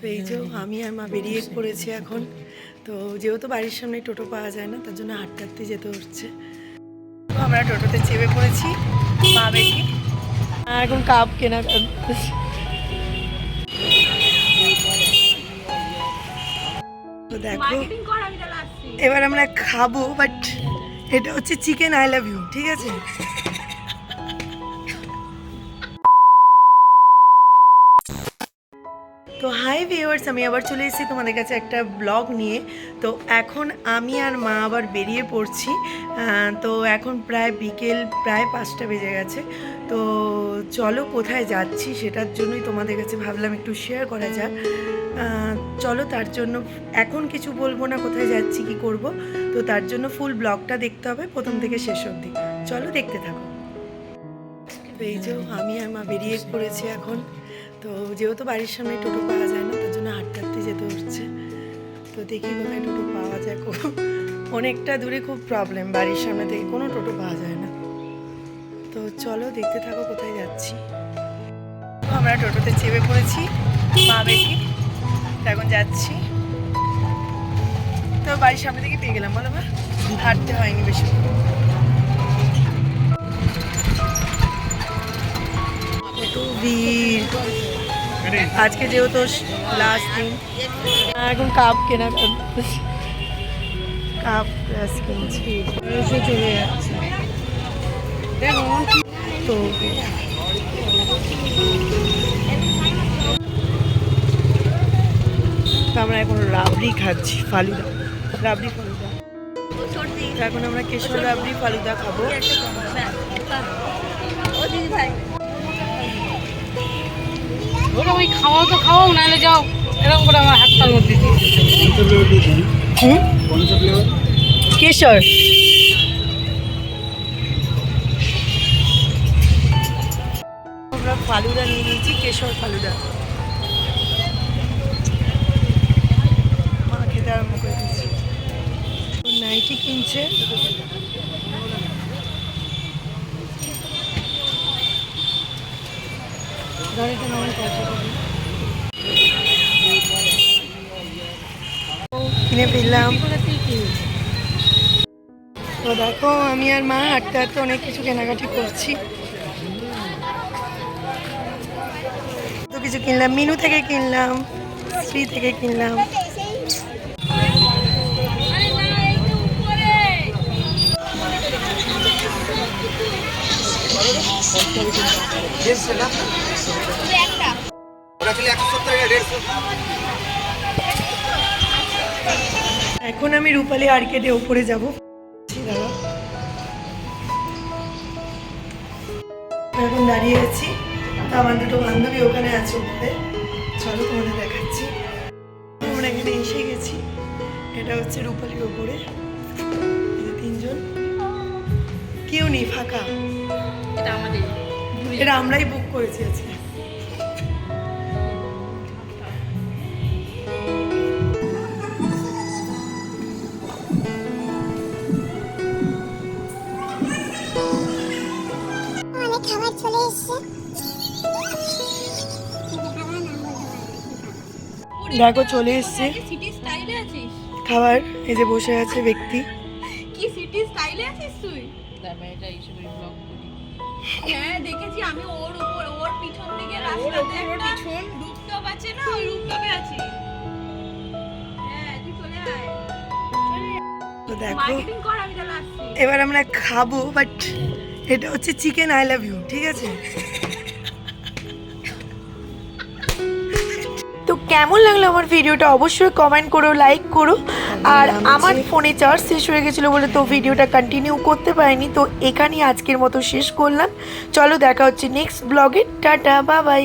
তো এই যে আমি আর মা বেরিয়ে পড়েছি এখন। তো যেহেতু বাড়ির সামনে টোটো পাওয়া যায় না তার জন্য হাঁটতে হাঁটতে যেতে হচ্ছে। আমরা টোটোতে চেপে পড়েছি মা বেরিয়ে। আর এখন কাপ কেনা করতেছি। তো দেখো এবার আমরা খাব বাট এটা হচ্ছে চিকেন আই লাভ ইউ ঠিক আছে? হাই ভিউয়ার্স আমি আবার চলে এসেছি তোমাদের কাছে একটা ব্লগ নিয়ে। তো এখন আমি আর মা আবার বেরিয়ে পড়ছি। তো এখন প্রায় বিকেল, প্রায় পাঁচটা বেজে গেছে। তো চলো কোথায় যাচ্ছি সেটার জন্যই তোমাদের কাছে ভাবলাম একটু শেয়ার করা যাক। চলো তার জন্য এখন কিছু বলব না, কোথায় যাচ্ছি, কি করব। তো তার জন্য ফুল ব্লগটা দেখতে হবে, প্রথম থেকে শেষ অবধি। চলো দেখতে থাকো। এই যে আমি আর মা বেরিয়ে পড়েছি এখন। তো যেহেতু বাড়ির সামনে টোটো পাওয়া যায় না, তার জন্য হাঁটতে হাঁটতে যেতে হচ্ছে। তো দেখি কোথায় টোটো পাওয়া যায়। অনেকটা দূরে খুব প্রবলেম বাড়ির সামনে থেকে, কোনো টোটো পাওয়া যায় না। তো চলো দেখতে থাকো কোথায় যাচ্ছি। আমরা টোটোতে চেপে পড়েছি, মা বেটি এখন যাচ্ছি। তো বাড়ির সামনে থেকে পেয়ে গেলাম, বলো মা। হাঁটতে হয়নি বেশি। ভিড়। আজকে যেহেতু লাস্ট দিন। এখন কাপ কেনা কাপ কিনছি চলে যাচ্ছে। তো তো আমরা এখন রাবড়ি খাচ্ছি ফালুদা। রাবড়ি ফালুদা। এখন আমরা কেশর রাবড়ি ফালুদা খাব। ওরা ওই খাওয়াও তো খাওয়াও নাহলে যাও। এরকম করে আমার হাতটার মধ্যে কেশর। আমরা ফালুদা নিয়ে নিয়েছি কেশর ফালুদা। কিনে ফেললাম। তো দেখো আমি আর মা হাঁটতে হাঁটতে অনেক কিছু কেনাকাটি করছি। তো কিছু কিনলাম মিনু থেকে কিনলাম শ্রী থেকে কিনলাম। এখন আমি রূপালী আর্কেডে ওপরে যাব। এখন দাঁড়িয়ে আছি। আমার দুটো বান্ধবী ওখানে আছে উপরে। চলো তোমাদের দেখাচ্ছি। আমরা এখানে এসে গেছি। এটা হচ্ছে রূপালীর ওপরে। তিনজন। কেউ নেই, ফাঁকা। এটা আমাদের। এটা আমরাই বুক করেছি আজকে। খাবার চলে এসছে। দেখো চলে এসছে। সিটি স্টাইলে আছিস? খাবার এই যে বসে আছে ব্যক্তি। কি সিটি স্টাইলে আছিস তুই? হ্যাঁ দেখেছি আমি ওর উপর ওর পিছন দিকে রাস্তাতে একটা রূপটপ আছে না? ওই রূপটপে আছি। হ্যাঁ তুই চলে আয়। দেখো এবার আমরা খাব বাট এটা হচ্ছে চিকেন আই লাভ ইউ ঠিক আছে? তো কেমন লাগল আমার ভিডিওটা অবশ্যই কমেন্ট করো লাইক করো। আর আমার ফোনে চার্জ শেষ হয়ে গেছিল বলে তো ভিডিওটা কন্টিনিউ করতে পারিনি তো এখানেই আজকের মতো শেষ করলাম। চলো দেখা হচ্ছে নেক্সট ব্লগে টাটা বাবাই